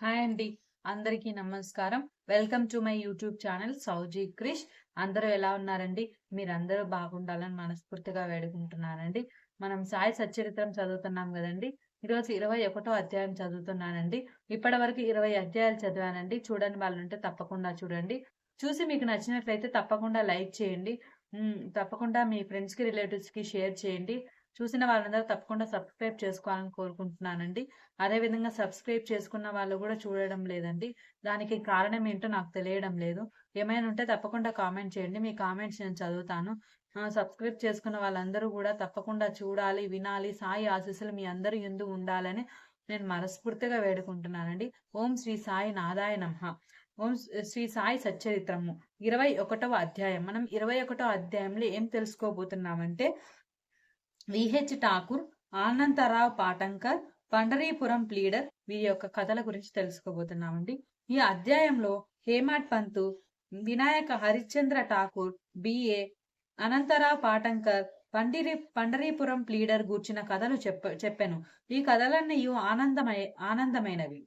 Hi అండి. అందరికీ నమస్కారం. Welcome to my YouTube channel Sowji Krish. అందరూ ఎలా ఉన్నారండి? మీరందరూ బాగుండాలని మనస్ఫూర్తిగా వేడుకుంటున్నానండి. మనం సాయి సచ్చరిత్రం చదువుతున్నాం కదండి. ఈరోజు ఇరవై ఒకటో అధ్యాయం చదువుతున్నానండి. ఇప్పటి వరకు ఇరవై అధ్యాయాలు చదివానండి. చూడని వాళ్ళు ఉంటే తప్పకుండా చూడండి. చూసి మీకు నచ్చినట్లయితే తప్పకుండా లైక్ చేయండి. తప్పకుండా మీ ఫ్రెండ్స్కి రిలేటివ్స్కి షేర్ చేయండి. చూసిన వాళ్ళందరూ తప్పకుండా సబ్స్క్రైబ్ చేసుకోవాలని కోరుకుంటున్నానండి. అదేవిధంగా సబ్స్క్రైబ్ చేసుకున్న వాళ్ళు కూడా చూడడం లేదండి. దానికి కారణం ఏంటో నాకు తెలియడం లేదు. ఏమైనా ఉంటే తప్పకుండా కామెంట్ చేయండి. మీ కామెంట్స్ నేను చదువుతాను. సబ్స్క్రైబ్ చేసుకున్న వాళ్ళందరూ కూడా తప్పకుండా చూడాలి వినాలి. సాయి ఆశీస్సులు మీ అందరూ ఎందు ఉండాలని నేను మనస్ఫూర్తిగా వేడుకుంటున్నానండి. ఓం శ్రీ సాయి నాదాయ నమః. ఓం శ్రీ సాయి సచ్చరిత్రము. ఇరవై ఒకటవ అధ్యాయం. మనం ఇరవై ఒకటవ అధ్యాయంలో ఏం తెలుసుకోబోతున్నామంటే V H Thakur Anandarao Patankar Pandharipuram pleader వీరి యొక్క కథల గురించి తెలుసుకోబోతున్నామండి. ఈ అధ్యాయంలో హేమాడ్ పంతు వినాయక హరిశ్చంద్ర ఠాకూర్ బిఏ అనంతరావు పాటంకర్ పండిరి పండరీపురం ప్లీడర్ గూర్చిన కథలు చెప్ప చెప్పాను. ఈ కథలన్నీ ఆనందమై ఆనందమైనవి.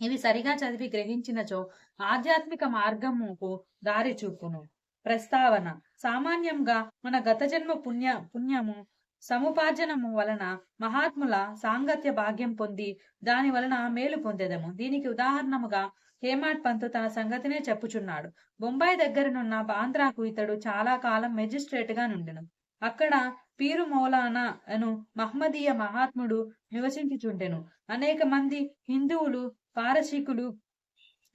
ఇవి సరిగా చదివి గ్రహించినచో ఆధ్యాత్మిక మార్గముకు దారి చూపును. ప్రస్తావన సామాన్యంగా మన గత జన్మ పుణ్య పుణ్యము సముపార్జనము వలన మహాత్ముల సాంగత్య భాగ్యం పొంది దాని వలన మేలు పొందేదము. దీనికి ఉదాహరణముగా హేమాడ్ పంతు తన సంగతినే చెప్పుచున్నాడు. బొంబాయి దగ్గరనున్న బాంద్రాకు ఇతడు చాలా కాలం మెజిస్ట్రేట్గా నుండెను. అక్కడ పీరు మౌలానా అను మహమ్మదీయ మహాత్ముడు నివసించుచుండెను. అనేక మంది హిందువులు పారసీకులు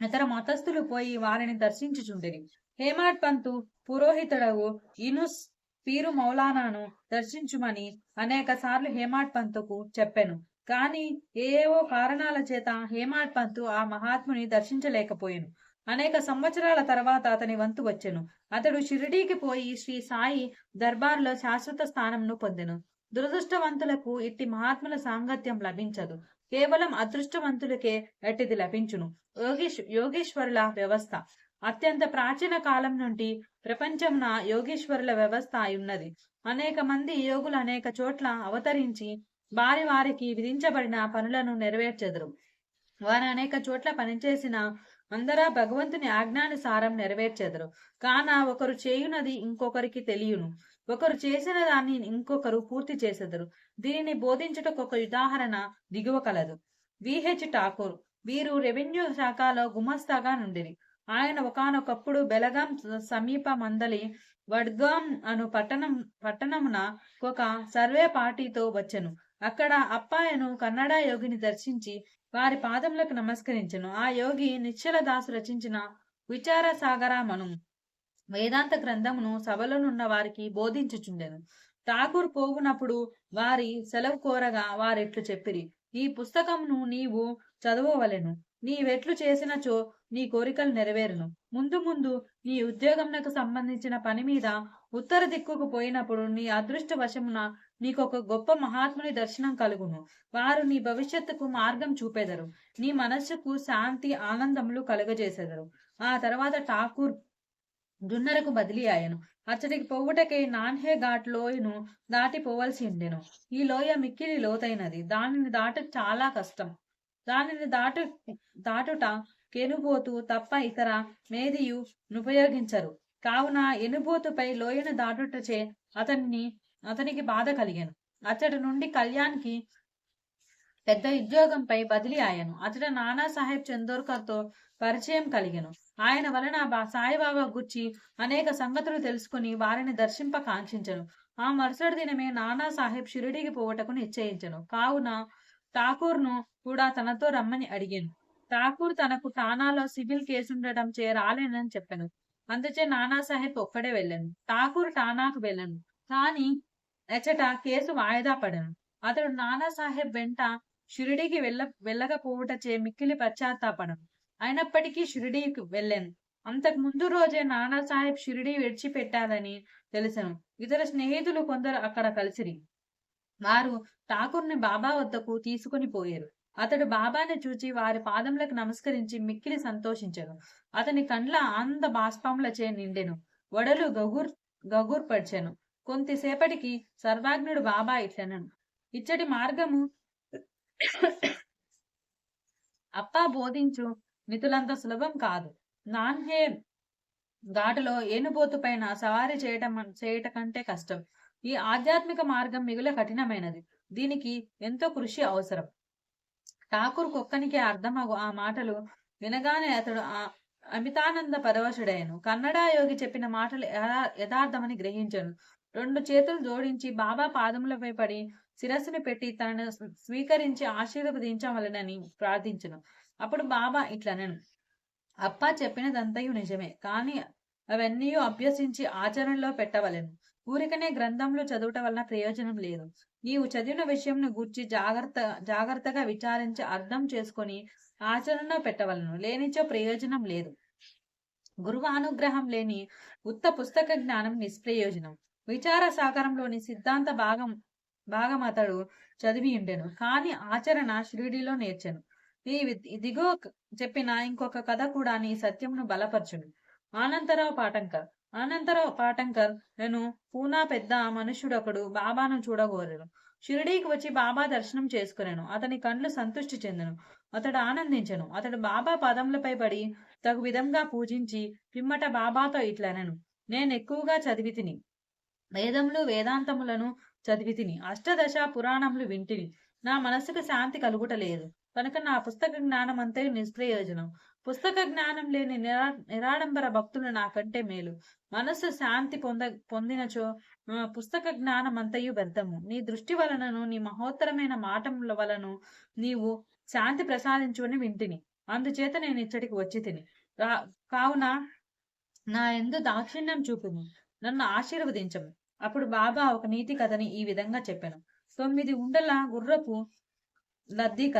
ఇతర మతస్థులు పోయి వారిని దర్శించుచుండెని. హేమాడ్ పంతు పురోహితుడవు ఇనుస్ పీరు మౌలానాను దర్శించుమని అనేక సార్లు హేమాడ్ పంతుకు చెప్పెను. కాని ఏవో కారణాల చేత హేమాడ్ పంతు ఆ మహాత్ముని దర్శించలేకపోయాను. అనేక సంవత్సరాల తర్వాత అతని వంతు వచ్చెను. అతడు షిరిడీకి పోయి శ్రీ సాయి దర్బార్లో శాశ్వత స్థానంను పొందెను. దురదృష్టవంతులకు ఇట్టి మహాత్ముల సాంగత్యం లభించదు. కేవలం అదృష్టవంతులకే ఎట్టిది లభించును. యోగేశ్ యోగేశ్వరుల వ్యవస్థ. అత్యంత ప్రాచీన కాలం నుండి ప్రపంచంన యోగేశ్వరుల వ్యవస్థ ఉన్నది. అనేక మంది యోగులు అనేక చోట్ల అవతరించి వారి వారికి విధించబడిన పనులను నెరవేర్చెదరు. వారు అనేక చోట్ల పనిచేసిన అందరా భగవంతుని ఆజ్ఞానుసారం నెరవేర్చెదరు. కాన ఒకరు చేయునది ఇంకొకరికి తెలియను. ఒకరు చేసిన దాన్ని ఇంకొకరు పూర్తి చేసెదరు. దీనిని బోధించుటకు ఒక ఉదాహరణ దిగువ కలదు విహెచ్ ఠాకూర్. వీరు రెవెన్యూ శాఖలో గుమస్తాగా నుండిరి. ఆయన ఒకానొకప్పుడు బెలగాం సమీప మందలి వడ్గాం అను పట్టణం పట్టణమున ఒక సర్వే పార్టీతో వచ్చెను. అక్కడ అప్పాయను కన్నడ యోగిని దర్శించి వారి పాదములకు నమస్కరించను. ఆ యోగి నిశ్చల దాసు రచించిన విచార సాగరామను వేదాంత గ్రంథమును సభలోనున్న వారికి బోధించుచుండెను. ఠాకూర్ పోగునప్పుడు వారి సెలవు కోరగా వారిట్లు చెప్పిరి. ఈ పుస్తకమును నీవు చదవవలెను. నీవెట్లు చేసినచో నీ కోరికలు నెరవేరును. ముందు ముందు నీ ఉద్యోగంనకు సంబంధించిన పని మీద ఉత్తర దిక్కుకు పోయినప్పుడు నీ అదృష్ట వశమున నీకొక గొప్ప మహాత్ముని దర్శనం కలుగును. వారు నీ భవిష్యత్తుకు మార్గం చూపెదరు. నీ మనస్సుకు శాంతి ఆనందములు కలుగజేసెదరు. ఆ తర్వాత ఠాకూర్ జున్నరకు బదిలీ అయ్యను. అచ్చటికి పొవ్వుటకై నాన్హే ఘాట్ లోయను దాటిపోవలసి ఉండెను. ఈ లోయ మిక్కిలి లోతైనది. దానిని దాట చాలా కష్టం. దానిని దాటు దాటుట కెనుబోతు తప్ప ఇతర మేదియు ఉపయోగించరు కావున ఎనుబోతుపై లోయను దాటుటచే అతన్ని అతనికి బాధ కలిగాను. అతడి నుండి కళ్యాణ్కి పెద్ద ఉద్యోగంపై బదిలీ అయ్యాను. అతడు నానా సాహెబ్ చందోర్కర్తో పరిచయం కలిగాను. ఆయన వలన సాయిబాబా గుర్చి అనేక సంగతులు తెలుసుకుని వారిని దర్శింప కాంక్షించను. ఆ మరుసటి దినమే నానా సాహెబ్ షిరిడికి పోవటకు నిశ్చయించను. కావున ఠాకూర్ను కూడా తనతో రమ్మని అడిగాను. ఠాకూర్ తనకు ఠానాలో సివిల్ కేసుండటం చే రాలేనని చెప్పాను. అందుచే నానాసాహెబ్ ఒక్కడే వెళ్ళాను. ఠాకూర్ ఠానాకు వెళ్ళాను. కానీ ఎచట కేసు వాయిదా పడను. అతడు నానాసాహెబ్ వెంట షిరిడీకి వెళ్ళ వెళ్ళకపోవుటచే మిక్కిలి పశ్చాత్తాపడను. అయినప్పటికీ షిరిడీకి వెళ్ళాను. అంతకు ముందు రోజే నానాసాహెబ్ షిరిడి షిరిడీ విడిచిపెట్టాలని తెలిసాను. ఇతర స్నేహితులు కొందరు అక్కడ కలిసిరి. వారు ఠాకూర్ని బాబా వద్దకు తీసుకుని పోయారు. అతడు బాబాని చూచి వారి పాదములకు నమస్కరించి మిక్కిలి సంతోషించను. అతని కండ్ల ఆనంద బాష్పములచే నిండెను. వడలు గగుర్ గగుర్ పడిచెను. కొంతసేపటికి సర్వాజ్ఞుడు బాబా ఇట్లనను. ఇచ్చటి మార్గము అప్పా బోధించు మితులంత సులభం కాదు. నాన్హే ఘాటులో ఏనుబోతు పైన సవారీ చేయటం చేయట కంటే కష్టం. ఈ ఆధ్యాత్మిక మార్గం మిగుల కఠినమైనది. దీనికి ఎంతో కృషి అవసరం. ఠాకూర్ కుక్కనికి అర్థమగు ఆ మాటలు వినగానే అతడు ఆ అమితానంద పరవశుడైను కన్నడ యోగి చెప్పిన మాటలు యథార్థమని గ్రహించను. రెండు చేతులు జోడించి బాబా పాదములపై పడి శిరస్సును పెట్టి తనను స్వీకరించి ఆశీర్వదించవలనని ప్రార్థించను. అప్పుడు బాబా ఇట్లనను. అప్ప చెప్పినదంతయు నిజమే. కానీ అవన్నీ అభ్యసించి ఆచరణలో పెట్టవలెను. ఊరికనే గ్రంథంలో చదువుట వలన ప్రయోజనం లేదు. నీవు చదివిన విషయంను గూర్చి జాగ్రత్త జాగ్రత్తగా విచారించి అర్థం చేసుకొని ఆచరణలో పెట్టవలను. లేనిచో ప్రయోజనం లేదు. గురువు అనుగ్రహం లేని ఉత్త పుస్తక జ్ఞానం నిష్ప్రయోజనం. విచార సాగరంలోని సిద్ధాంత భాగం భాగం అతడు చదివి ఉండెను కానీ ఆచరణ షిరిడిలో నేర్చెను. ఈ ఇదిగో చెప్పిన ఇంకొక కథ కూడా నీ సత్యమును బలపరచును. ఆనంతరావు పాటంకర్. ఆనంతరావు పాటంకర్ నేను పూనా పెద్ద మనుష్యుడొకడు బాబాను చూడగోరాను షిరిడీకి వచ్చి బాబా దర్శనం చేసుకున్నాను అతని కండ్లు సంతృష్టి చెందను. అతడు ఆనందించెను. అతడు బాబా పదములపై పడి తగు విధంగా పూజించి పిమ్మట బాబాతో ఇట్లనను. నేను ఎక్కువగా చదివి తిని వేదములు వేదాంతములను చదివి తిని అష్టదశ పురాణములు వింటిని. నా మనసుకు శాంతి కలుగుటలేదు. కనుక నా పుస్తక జ్ఞానం అంతే నిష్ప్రయోజనం. పుస్తక జ్ఞానం లేని నిరా నిరాడంబర భక్తులు నాకంటే మేలు. మనస్సు శాంతి పొంద పొందినచో పుస్తక జ్ఞానం అంతయు వ్యర్థము. నీ దృష్టి వలనను నీ మహోత్తరమైన మాటముల వలను నీవు శాంతి ప్రసాదించుని వింటిని. అందుచేత నేను ఇచ్చటికి వచ్చి తిని. రా- కావున నా ఎందు దాక్షిణ్యం చూపుము. నన్ను ఆశీర్వదించము. అప్పుడు బాబా ఒక నీతి కథని ఈ విధంగా చెప్పాను. తొమ్మిది ఉండల గుర్రపు లద్దీ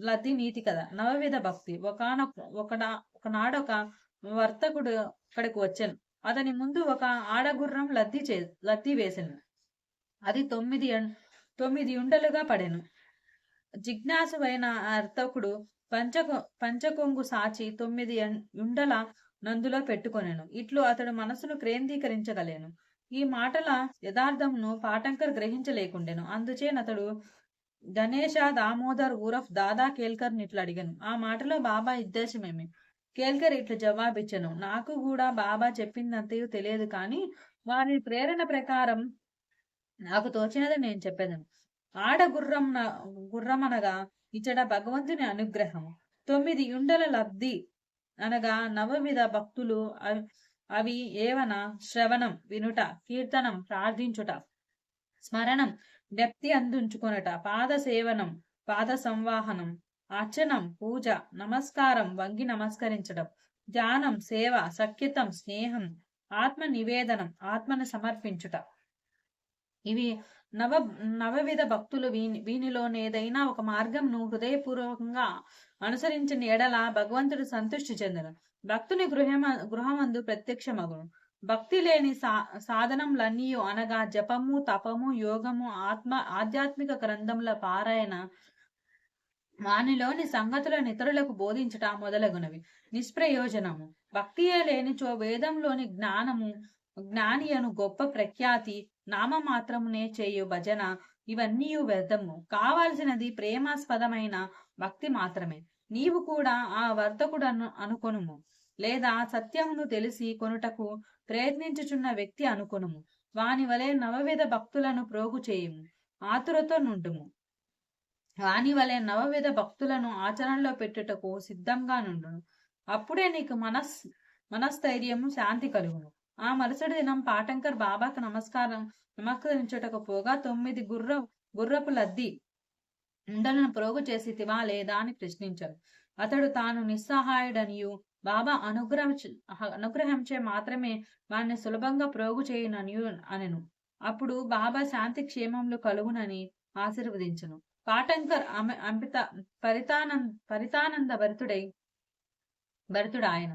కథ లద్దీ నీతి కథ నవవిధ భక్తి. ఒకనొక ఒకడా ఒకనాడొక వర్తకుడు ఇక్కడికి వచ్చాను. అతని ముందు ఒక ఆడగుర్రం లద్దీ చే లద్దీ వేసాను. అది తొమ్మిది తొమ్మిది ఉండలుగా పడెను. జిజ్ఞాసువైన అర్థకుడు అర్తకుడు పంచకొ పంచకొంగు సాచి తొమ్మిది ఉండల నందులో పెట్టుకొనెను. ఇట్లు అతడు మనసును కేంద్రీకరించగలేను ఈ మాటల యథార్థమును పాటంకర్ గ్రహించలేకుండెను. అందుచేనతడు గణేష దామోదర్ ఊరఫ్ దాదా కేల్కర్ ఇట్లా అడిగాను. ఆ మాటలో బాబా ఉద్దేశమేమి? కేల్కర్ ఇట్లా జవాబిచ్చాను. నాకు కూడా బాబా చెప్పిందంతయు తెలియదు కానీ వారి ప్రేరణ ప్రకారం నాకు తోచినది నేను చెప్పేదాను ఆడ గుర్రం గుర్రమనగా ఇచ్చట భగవంతుని అనుగ్రహం. తొమ్మిది యుండల లబ్ధి అనగా నవవిధ భక్తులు అవి ఏవన? శ్రవణం వినుట కీర్తనం ప్రార్థించుట స్మరణం వ్యక్తి అందించుకొనుట పాద సేవనం పాద సంవాహనం అర్చనం పూజ నమస్కారం వంగి నమస్కరించడం ధ్యానం సేవ సఖ్యతం స్నేహం ఆత్మ నివేదనం ఆత్మను సమర్పించుట. ఇవి నవ నవవిధ భక్తులు వీని వీనిలోనేదైనా ఒక మార్గంను హృదయపూర్వకంగా అనుసరించిన ఎడల భగవంతుడు సంతృష్టి చెందను. భక్తుని గృహమ గృహమందు ప్రత్యక్షమగును. భక్తి లేని సా సాధనంలన్నీ అనగా జపము తపము యోగము ఆత్మ ఆధ్యాత్మిక గ్రంథముల పారాయణ వానిలోని సంగతులను ఇతరులకు బోధించట మొదలగునవి. నిష్ప్రయోజనము. భక్తియే లేనిచో వేదంలోని జ్ఞానము జ్ఞాని అను గొప్ప ప్రఖ్యాతి నామమాత్రమునే చేయు భజన ఇవన్నీ వ్యర్థము. కావాల్సినది ప్రేమాస్పదమైన భక్తి మాత్రమే. నీవు కూడా ఆ వర్తకుడు అను అనుకొనుము. లేదా సత్యమును తెలిసి కొనుటకు ప్రయత్నించుచున్న వ్యక్తి అనుకొనుము. వాని వలె నవవిధ భక్తులను ప్రోగు చేయుము ఆతురతో నుండుము. వాని వలె నవవిధ భక్తులను ఆచరణలో పెట్టుటకు సిద్ధంగా నుండును. అప్పుడే నీకు మనస్ మనస్థైర్యము శాంతి కలుగును. ఆ మరుసటి దినం పాటంకర్ బాబాకు నమస్కారం నమస్కరించుటకు పోగా తొమ్మిది గుర్ర గుర్రపు లద్ది ఉండలను ప్రోగు చేసి తివా లేదా అని ప్రశ్నించాడు అతడు తాను నిస్సహాయుడనియు బాబా అనుగ్రహం అనుగ్రహించే మాత్రమే వారిని సులభంగా ప్రోగు చేయనని అనెను. అప్పుడు బాబా శాంతి క్షేమములు కలుగునని ఆశీర్వదించను. పాటంకర్ అమ అంపిత పరితానంద పరితానంద భరితుడై భరితుడు ఆయన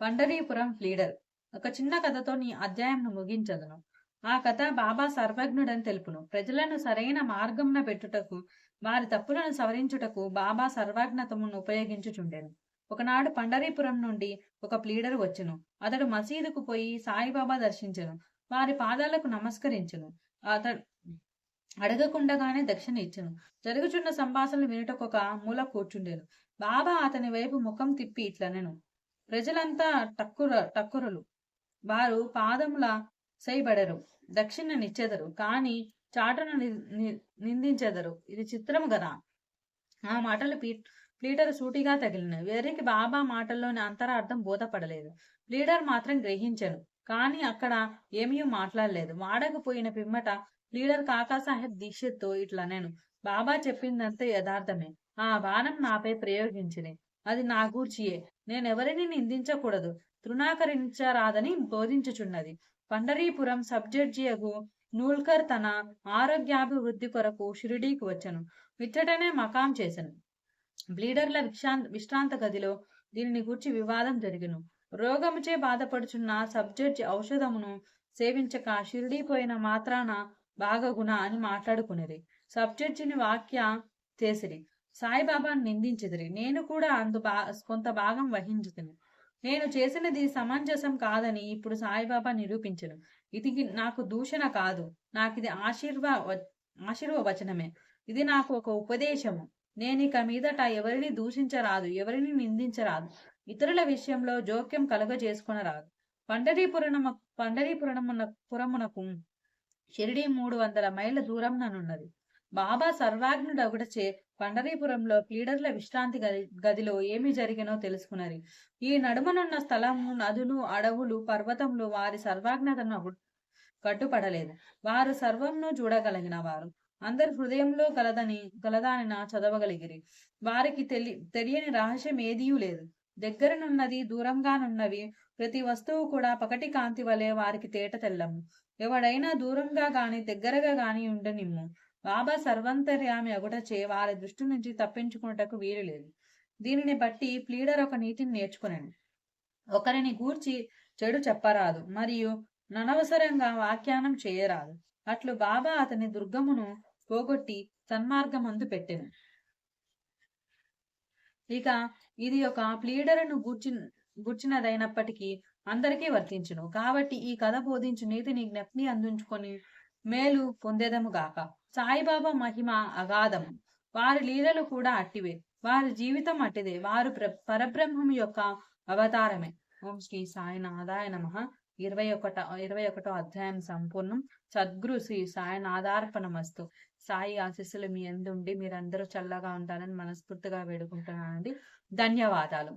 పండరీపురం లీడర్. ఒక చిన్న కథతో నీ అధ్యాయంను ముగించదును ఆ కథ బాబా సర్వజ్ఞుడని తెలుపును. ప్రజలను సరైన మార్గంన పెట్టుటకు వారి తప్పులను సవరించుటకు బాబా సర్వజ్ఞతమును ఉపయోగించుచుండెను. ఒకనాడు పండరీపురం నుండి ఒక ప్లీడర్ వచ్చెను. అతడు మసీదుకు పోయి సాయిబాబా దర్శించెను. వారి పాదాలకు నమస్కరించెను. అతడు అడగకుండగానే దక్షిణ ఇచ్చెను. జరుగుచున్న సంభాషణలు వినుటకొక మూల కూర్చుండేను. బాబా అతని వైపు ముఖం తిప్పి ఇట్లనెను. ప్రజలంతా టక్కుర టక్కురులు. వారు పాదముల చేయబడరు దక్షిణ నిచ్చెదరు. కాని చాటును ని- నిందించెదరు. ఇది చిత్రము కదా ఆ మాటలు పీ ప్లీటర్ సూటిగా తగిలినవి వెర్రికి బాబా మాటల్లోని అంతరార్థం బోధపడలేదు. ప్లీడర్ మాత్రం గ్రహించెను కానీ అక్కడ ఏమీ మాట్లాడలేదు. వాడకపోయిన పిమ్మట లీడర్ కాకాసాహెబ్ దీక్షిత్తో ఇట్లా నేను బాబా చెప్పిందంతా యథార్థమే. ఆ బాణం నాపై ప్రయోగించింది అది నా గూర్చియే. నేనెవరిని నిందించకూడదు. తృణాకరించరాదని బోధించుచున్నది. పండరీపురం సబ్ జడ్జియగు నూల్కర్ తన ఆరోగ్యాభివృద్ధి కొరకు షిరిడీకి వచ్చాను. ఇచ్చటనే మకాం చేశాను బ్లీడర్ల విశ్రాంత విశ్రాంత గదిలో దీనిని గూర్చి వివాదం జరిగిను. రోగముచే బాధపడుచున్న సబ్జెక్ట్ ఔషధమును సేవించక షిరిడీ పోయిన మాత్రాన బాగగుణ అని మాట్లాడుకునేది సబ్జెక్ట్ని వాక్య చేసిరి సాయిబాబాను నిందించిదిరి. నేను కూడా అందు బా కొంత భాగం వహించుతును. నేను చేసినది సమంజసం కాదని ఇప్పుడు సాయిబాబా నిరూపించను. ఇది నాకు దూషణ కాదు. నాకు ఇది ఆశీర్వ ఆశీర్వ వచనమే ఇది నాకు ఒక ఉపదేశము. నేను ఇక మీదట ఎవరిని దూషించరాదు ఎవరిని నిందించరాదు. ఇతరుల విషయంలో జోక్యం కలుగజేసుకొనరాదు. పండరీపురణ పండరీపురమున పురమునకు షిరిడి మూడు వందల మైళ్ళ దూరంననున్నది. బాబా సర్వాగ్నుడగుటచే పండరీపురంలో ప్లీడర్ల విశ్రాంతి గది గదిలో ఏమి జరిగినో తెలుసుకున్నది ఈ నడుమనున్న స్థలము నదులు అడవులు పర్వతములు వారి సర్వాజ్ఞతను కట్టుపడలేదు. వారు సర్వంను చూడగలిగిన వారు అందరి హృదయంలో కలదని కలదానిన చదవగలిగిరి. వారికి తెలి తెలియని రహస్యం ఏదీ లేదు. దగ్గరనున్నది దూరంగానున్నవి ప్రతి వస్తువు కూడా పకటి కాంతి వలె వారికి తేట తెల్లము. ఎవడైనా దూరంగా గాని దగ్గరగా గాని ఉండనిమ్ము. బాబా సర్వంతర్యామి అగుటచే వారి దృష్టి నుంచి తప్పించుకున్నటకు వీలు లేదు. దీనిని బట్టి ప్లీడర్ ఒక నీతిని నేర్చుకునండి. ఒకరిని గూర్చి చెడు చెప్పరాదు మరియు ననవసరంగా వ్యాఖ్యానం చేయరాదు. అట్లు బాబా అతని దుర్గమును పోగొట్టి సన్మార్గమందు పెట్టెను. ఇక ఇది ఒక ప్లీడరును గూర్చి గుర్చినదైనప్పటికీ అందరికీ వర్తించును. కాబట్టి ఈ కథ బోధించు నీతిని జ్ఞప్తి అందించుకొని మేలు పొందేదము గాక. సాయిబాబా మహిమ అగాధము. వారి లీలలు కూడా అట్టివే. వారి జీవితం అట్టిదే. వారు పరబ్రహ్మం యొక్క అవతారమే. ఓం శ్రీ సాయినాథాయ నమ. ఇరవై ఒకట ఇరవై ఒకటో అధ్యాయం సంపూర్ణం. సద్గురు శ్రీ సాయినాథార్పణమస్తు. సాయి ఆశీస్సులు మీ ఎందుండి మీరందరూ చల్లగా ఉంటారని మనస్ఫూర్తిగా వేడుకుంటున్నానండి. ధన్యవాదాలు.